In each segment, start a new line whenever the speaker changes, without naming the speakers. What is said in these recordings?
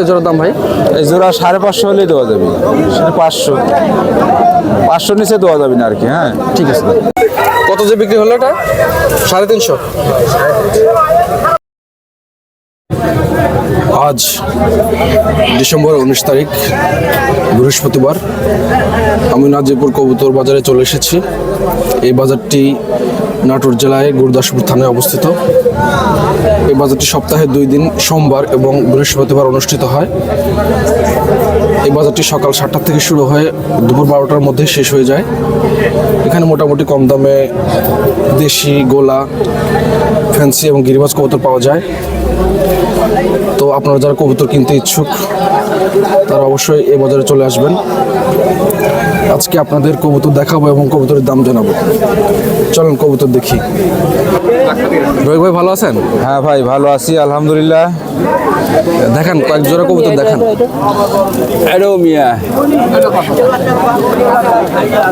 এই জোড়ার দাম ভাই?
এই জোড়া সাড়ে পাঁচশো হলেই দেওয়া যাবে। সাড়ে পাঁচশো। পাঁচশো নিচে দেওয়া যাবে না আর কি হ্যাঁ?
ঠিক আছে। কত যে বিক্রি হলো এটা? সাড়ে তিনশো। আজ ডিসেম্বর উনিশ তারিখ বৃহস্পতিবার। আমি নাজিপুর কবুতর বাজারে চলে এসেছি। এই বাজারটি নাটোর জেলায় গুরুদাসপুর থানায় অবস্থিত। এই বাজারটি সপ্তাহে দুই দিন, সোমবার এবং বৃহস্পতিবার অনুষ্ঠিত হয়। এই বাজারটি সকাল সাতটার থেকে শুরু হয়ে দুপুর বারোটার মধ্যে শেষ হয়ে যায়। এখানে মোটামুটি কম দামে দেশি গোলা ফ্যান্সি এবং গিরিবাজ কবুতর পাওয়া যায়। তো আপনারা যারা কবুতর কিনতে ইচ্ছুক তারা অবশ্যই এই বাজারে চলে আসবেন। আজকে আপনাদের কবুতর দেখাবো এবং কবুতরের দাম জানাব। চলেন কবুতর দেখি। রোহিত ভাই ভালো আছেন?
হ্যাঁ ভাই ভালো আছি আলহামদুলিল্লাহ।
দেখান কয়েক জোড়া কবুতর দেখান।
এটাও মিয়া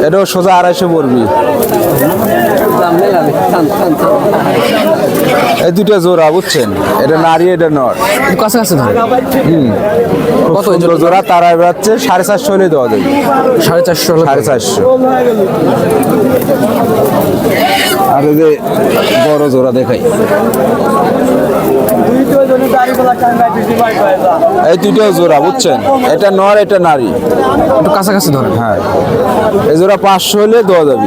এটাও সোজা আড়াইশো পড়বি। এই দুটো জোড়া বুঝছেন? এটা নারী এটা নর।
কাছাকাছি ধরে।
কত জোড়া তারা বেড়াচ্ছে সাড়ে চারশো হলে দেওয়া যাবে।
সাড়ে চারশো
সাড়ে চারশো। আর এই যে বড় জোড়া দেখাই। এই দুটো জোড়া বুঝছেন? এটা নর এটা নারী।
একটু কাছাকাছি ধরেন।
হ্যাঁ। এই জোড়া পাঁচশো হলে দেওয়া যাবে।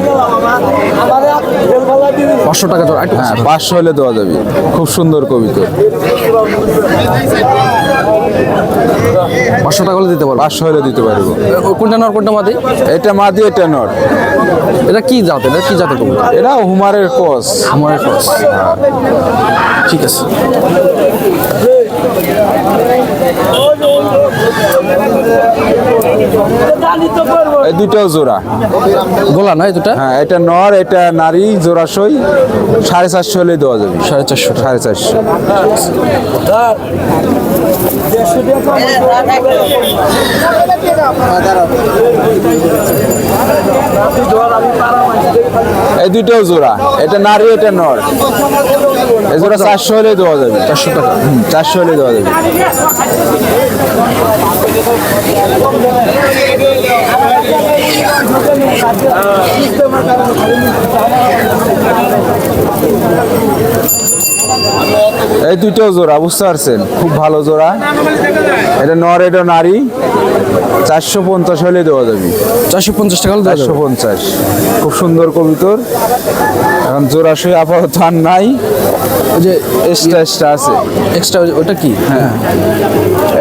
পাঁচশো টাকা জোড়া
হ্যাঁ পাঁচশো হলে দেওয়া যাবে। খুব সুন্দর কবিতা।
পাঁচশো টাকা হলে দিতে পারব।
পাঁচশো হলে দিতে পারব।
কোনটা নর কোনটা মাদি?
এটা মাদি এটা নর।
এটা কি জাত? এটা কি জাতের কবুতর
এটা হুমারের কস
আমার ক্রস। ঠিক আছে।
এই দুটাও জোড়া।
গোলা না এই দুটা?
হ্যাঁ এটা নর এটা নারী জোড়াশই সাড়ে চারশো হলে দেওয়া যাবে।
সাড়ে চারশো
সাড়ে চারশো। এই দুইটাও জোড়া। এটা নারী এটা নর। এই জোড়া চারশো হলে দেওয়া যাবে।
চারশো টাকা।
চারশো হলে দেওয়া যাবে। এই দুইটাও জোড়া বুঝতে পারছেন? খুব ভালো জোড়া। এটা নর এটা নারী। চারশো পঞ্চাশ হলে দেওয়া যাবে।
চারশো পঞ্চাশ টাকা হলে
চারশো পঞ্চাশ। খুব সুন্দর কবিতর। এখন জোড়াশই আপাতত আর নাই।
ওই যে
এক্সট্রা এক্সট্রা আছে।
এক্সট্রা ওটা কি? হ্যাঁ।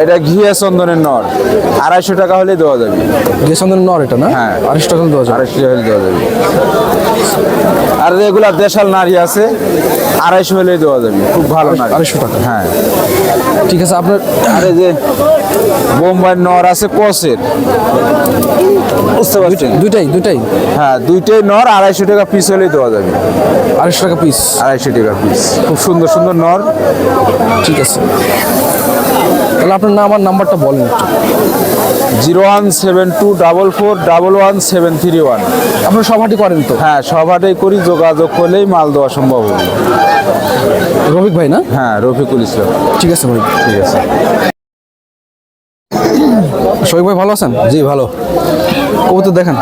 এটা ঘিয়া চন্দনের নর। আড়াইশো টাকা হলে দেওয়া যাবে।
ঘিয়া চন্দনের নর এটা না?
হ্যাঁ।
আড়াইশো টাকা দেওয়া যাবে।
আড়াইশো টাকা হলে দেওয়া যাবে। আর রেগুলার দেশাল নারী আছে আড়াইশো হলে দেওয়া যাবে। খুব ভালো নারী।
আড়াইশো টাকা।
হ্যাঁ।
ঠিক আছে আপনার
আর এই যে বোম্বাই নর আছে কসের বুঝতে পারছেন?
দুইটাই দুইটাই?
হ্যাঁ দুইটাই নর আড়াইশো টাকা পিস হলেই দেওয়া যাবে।
আড়াইশো টাকা পিস
আড়াইশো টাকা পিস খুব সুন্দর সুন্দর নর।
ঠিক আছে। তাহলে আপনার নাম আমার নাম্বারটা বলেন
zero one seven two double four double one seven three one.
আপনার সভাটি করেন তো?
হ্যাঁ সভাটাই করি যোগাযোগ করলেই মাল দেওয়া সম্ভব হবে।
রফিক ভাই না?
হ্যাঁ রফিকুল ইসলাম।
ঠিক আছে ভাই।
ঠিক আছে।
শফিক ভাই ভালো আছেন?
জি ভালো।
কবুতর দেখান।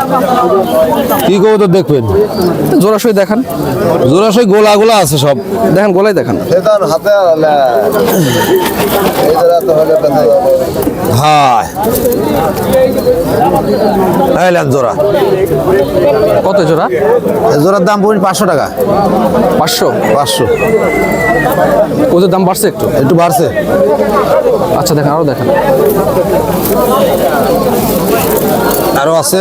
কি কবুতর দেখবেন?
জোড়াশই দেখান।
জোড়াশই গোলা গোলা আছে সব।
দেখেন গোলাই দেখান।
হ্যাঁ জোড়া।
কত জোড়া?
এ জোড়ার দাম পড়ি পাঁচশো টাকা।
পাঁচশো?
পাঁচশো।
ওদের দাম বাড়ছে একটু?
একটু বাড়ছে।
আচ্ছা দেখেন আরও দেখেন।
আরও আছে।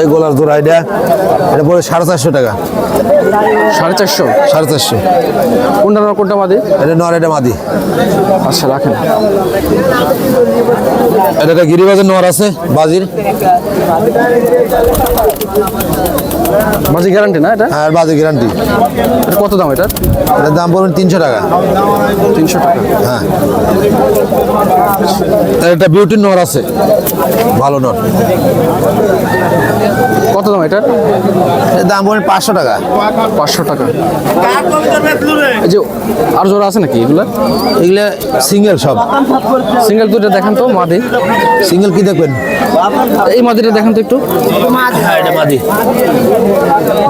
এই গোলার জোড়া এটা। এটা পড়ে সাড়ে চারশো টাকা।
সাড়ে চারশো?
সাড়ে চারশো।
কোনটা নর কোনটা মাদি?
এটা নর এটা মাদি।
আচ্ছা রাখেন।
এটা একটা গিরিবাজের নর আছে? বাজির?
মাঝে গ্যারান্টি না এটা?
হ্যাঁ বাজি গ্যারান্টি
এটা কত দাম এটা
এটার দাম পড়বেন তিনশো টাকা।
তিনশো টাকা।
হ্যাঁ। এটা বিউটি নর আছে। ভালো নর
কত দাম এটার?
এর দাম পড়ে পাঁচশো টাকা।
পাঁচশো টাকা। এই যে আর জোড়া আছে নাকি এগুলা?
এগুলো সিঙ্গেল সব।
সিঙ্গেল দুটো দেখান তো মাদি।
সিঙ্গেল কি দেখবেন?
এই মাদিটা দেখেন তো একটু।
হ্যাঁ এটা মাদি।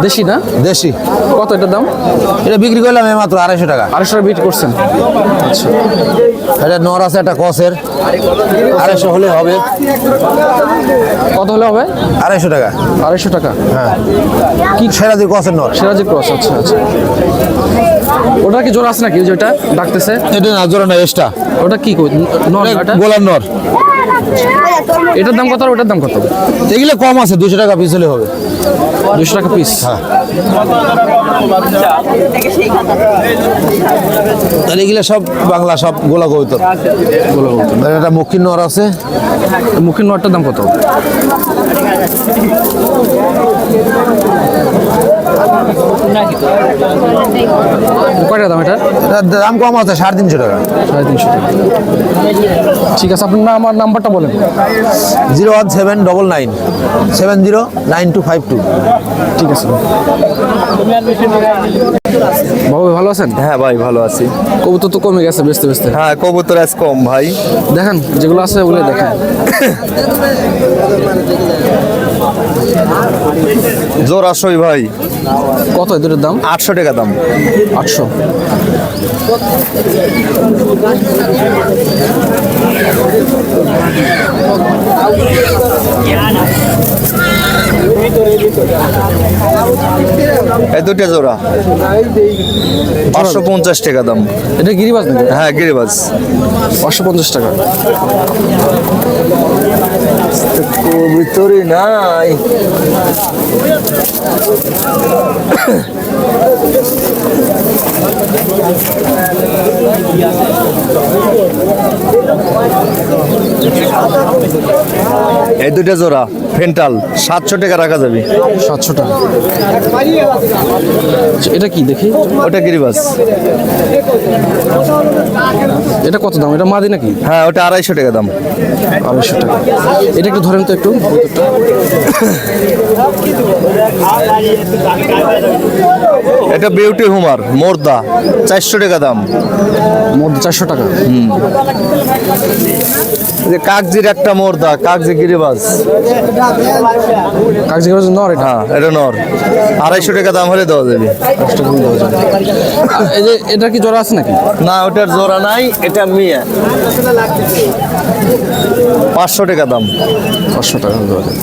দেশি না?
দেশি।
কত এটার দাম?
এটা বিক্রি করলাম এই মাত্র আড়াইশো টাকা।
আড়াইশো টাকা বিক্রি করছেন। আচ্ছা।
এটা নর আছে একটা কসের। আড়াইশো হলে হবে।
কত হলে হবে?
আড়াইশো টাকা।
আড়াইশো টাকা।
হ্যাঁ। কি সেরাজির কসের নর।
সেরাজির কস আচ্ছা আচ্ছা। ওটা কি জোর আছে নাকি? ওই যে ওটা ডাকতেছে।
এটা না জোড়া না এক্সট্রা।
ওটা কি? নর এটা?
গোলার নর।
এটার দাম কত আর ওটার দাম কত?
এগুলো কম আছে দুশো টাকা পিস হলে হবে।
দুশো টাকা পিস
আর এগুলো সব বাংলা সব গোলা কবিতর। আর একটা মুখির নর আছে।
মুখের নটটার দাম কত? কয়টা দাম এটার?
দাম কম আছে সাড়ে তিনশো টাকা।
সাড়ে তিনশো টাকা। ঠিক আছে আপনার নাম আমার নাম্বারটা বলেন।
Zero one seven double nine seven zero nine two five two.
ঠিক আছে। বাবু ভালো আছেন?
হ্যাঁ ভাই ভালো আছি।
কবুতর তো কমে গেছে বেচতে বেচতে।
হ্যাঁ কবুতর আজ কম ভাই।
দেখেন যেগুলো আছে ওগুলো দেখেন।
জোর আসই ভাই।
কত দুটোর দাম?
আটশো টাকা দাম।
আটশো।
এই দুটা জোড়া। পাঁচশো পঞ্চাশ টাকা দাম।
এটা গিরিবাজ নাকি?
হ্যাঁ গিরিবাজ।
পাঁচশো পঞ্চাশ টাকা।
ভিতরে নাই। এই দুটা জোড়া ফেন্টাল সাতশো টাকা রাখা যাবে।
সাতশো টাকা। এটা কি দেখি?
ওটা গিরিবাজ
এটা কত দাম? এটা মাদি নাকি?
হ্যাঁ ওটা আড়াইশো টাকা দাম।
আড়াইশো টাকা। এটা একটু ধরেন তো একটু।
এটা বিউটি হুমার মোর্দা চারশো টাকা দাম।
মধ্যে চারশো টাকা।
এই যে কাগজির একটা মোর্দা কাগজি গিরিবাজ।
কাগজি কাগজ নর এটা?
হ্যাঁ এটা নর। আড়াইশো টাকা দাম হলে দেওয়া যাবে।
এই যে এটা কি জোড়া আছে নাকি?
না ওটার জোড়া নাই এটা মিয়া। পাঁচশো টাকা দাম।
পাঁচশো টাকা দেওয়া যাবে।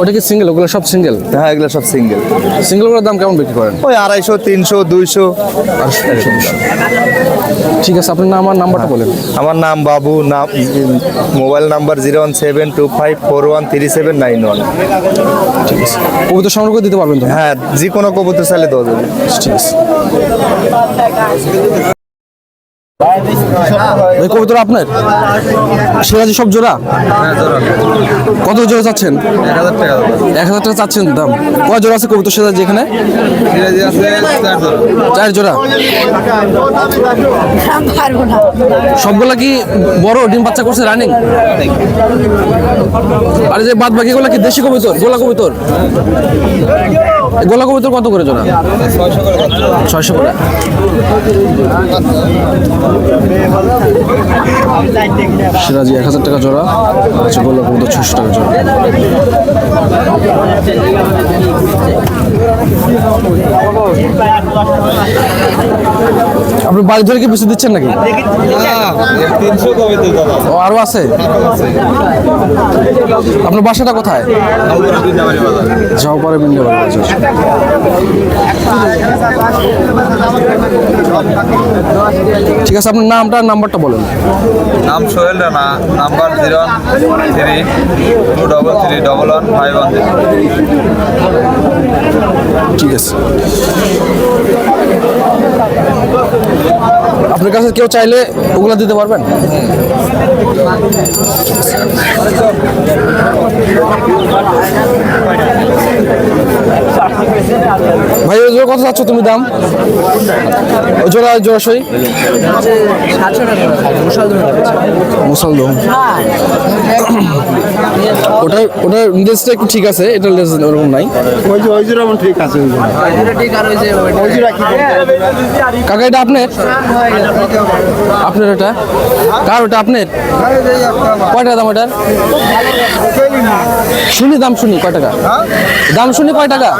ওটা কি সিঙ্গেল ওগুলো সব সিঙ্গেল
হ্যাঁ এগুলো সব সিঙ্গেল
সিঙ্গেলগুলোর দাম কেমন বিক্রি করেন?
ওই আড়াইশো তিনশো দুইশো।
ঠিক আছে আপনার নাম আমার নাম্বারটা বলেন।
আমার নাম বাবু নাম mobile number zero one seven two five four one three seven nine one.
কবুতর সংগ্রহ দিতে পারবেন তো?
হ্যাঁ যে কোনো কবুতর চাইলে দেওয়া যাবে।
ঠিক আছে। এই কবিতা আপনার? সিরাজি সব জোড়া? কত জোড়া চাচ্ছেন? এক হাজার টাকা চাচ্ছেন দাম। কয় জোড়া আছে কবিতা সিরাজি এখানে চার জোড়া। সবগুলা কি বড় ডিম বাচ্চা করছে রানিং? আর যে বাদ বাকি কি দেশি কবিতর? গোলা কবিতর? গোলা কবিতর কত করে জোড়া? ছয়শো করে। সিরাজি এক হাজার টাকা জোড়া আর হচ্ছে গোলা কবিতর ছশো টাকা জোড়া। আপনি বাড়ি ধরে কি বেশি দিচ্ছেন নাকি? ও, আরও আছে? আপনার বাসাটা কোথায়? যাও পরে বিন্দু ঠিক আছে আপনার নামটা নাম্বারটা বলেন।
নাম Sohel Rana number zero three two double three double one five one
ঠিক আছে। আপনার কাছে কেউ চাইলে ওগুলো দিতে পারবেন? কত চাচ্ছ তুমি দাম? জোড়া জোড়া সই? মুসালদম। ওটা ওটার লেজটা একটু ঠিক আছে এটা লেজ ওরকম নাই।
ওই যে ওই জোড়া আমার ঠিক আছে ওই জোড়া।
কাকা এটা আপনার? আপনার এটা কার ওটা আপনার? কয় টাকা দাম ওটার? শুনি দাম শুনি কয় টাকা? দাম শুনি কয় টাকা?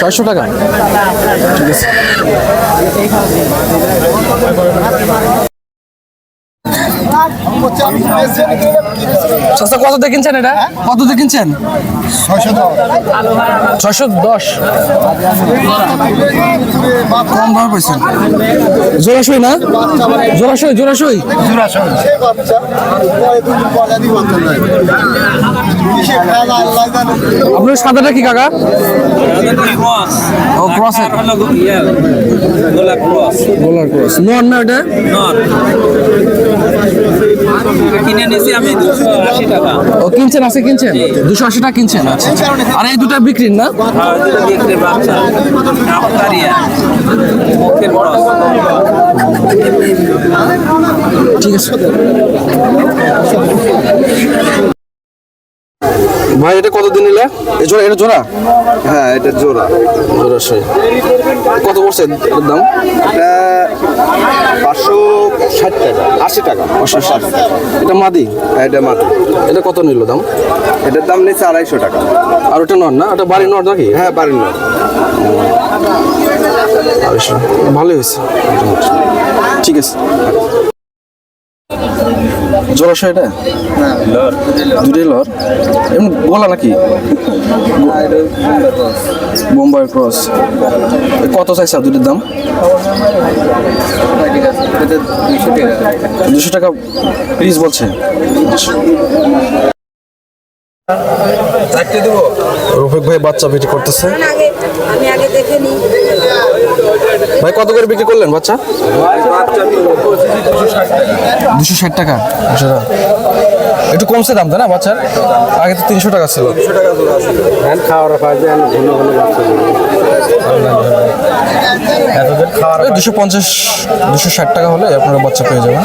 ছয়শো টাকা। ঠিক আছে। চাচা কত দিয়ে কিনছেন এটা? কত দিয়ে কিনছেন? ছয়শো দশ। কম দাম পাইছেন। জোড়াশই না? জোড়াশই জোড়াশই আপনার সাদাটা কি কাকা? ও ক্রস। গোলার ক্রস। নন না এটা
কিনে নিয়েছি আমি দুশো আশি টাকা।
ও কিনছেন আছে কিনছেন? দুশো আশি টাকা কিনছেন? আচ্ছা আর এই দুটা বিক্রি না?
বিক্রির বাচ্চা। বড়।
ঠিক আছে। ভাই এটা কত দিন নিলে? এই জোড়া এটা জোড়া?
হ্যাঁ এটা জোড়া।
জোড়া সই। কত পড়ছে এটার দাম?
এটা পাঁচশো ষাট টাকা। আশি টাকা।
পাঁচশো ষাট। এটা মাদি?
হ্যাঁ, এটা মাদি।
এটা কত নিল দাম?
এটার দাম নিচ্ছে আড়াইশো টাকা।
আর ওটা নর না? ওটা বাড়ি নর নাকি?
হ্যাঁ পারেন না
আড়াইশো। ভালোই হয়েছে। ঠিক আছে। জলাশয় এটা? দুটাই লর? এমনি গোলা নাকি? বোম্বাই ক্রস। কত চাইছা দুধের দাম? দুশো টাকা পিস বলছে। রফিক ভাই বাচ্চা বিক্রি করতেছে।
আমি আগে দেখে নিই।
ভাই কত করে বিক্রি করলেন বাচ্চা? দুশো ষাট টাকা। দুশো টাকা। একটু কমছে দাম তাই না বাচ্চার? আগে তো তিনশো টাকা ছিল। ওই দুশো পঞ্চাশ দুশো ষাট টাকা হলে আপনারা বাচ্চা পেয়ে যাবেন।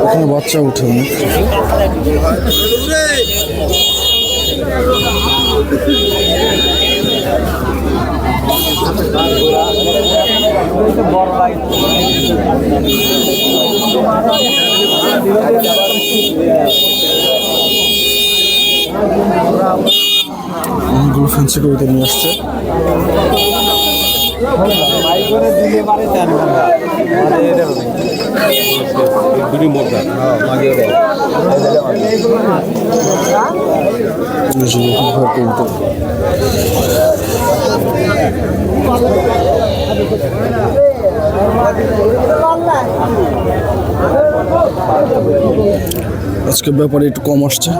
ওখানে বাচ্চা উঠে অনেক অনেকগুলো ফ্যান্সি কবিতা নিয়ে আসছে। এই যে রফিক ভাইয়ের কবুতর। আজকে ব্যাপারে একটু কম আসছে।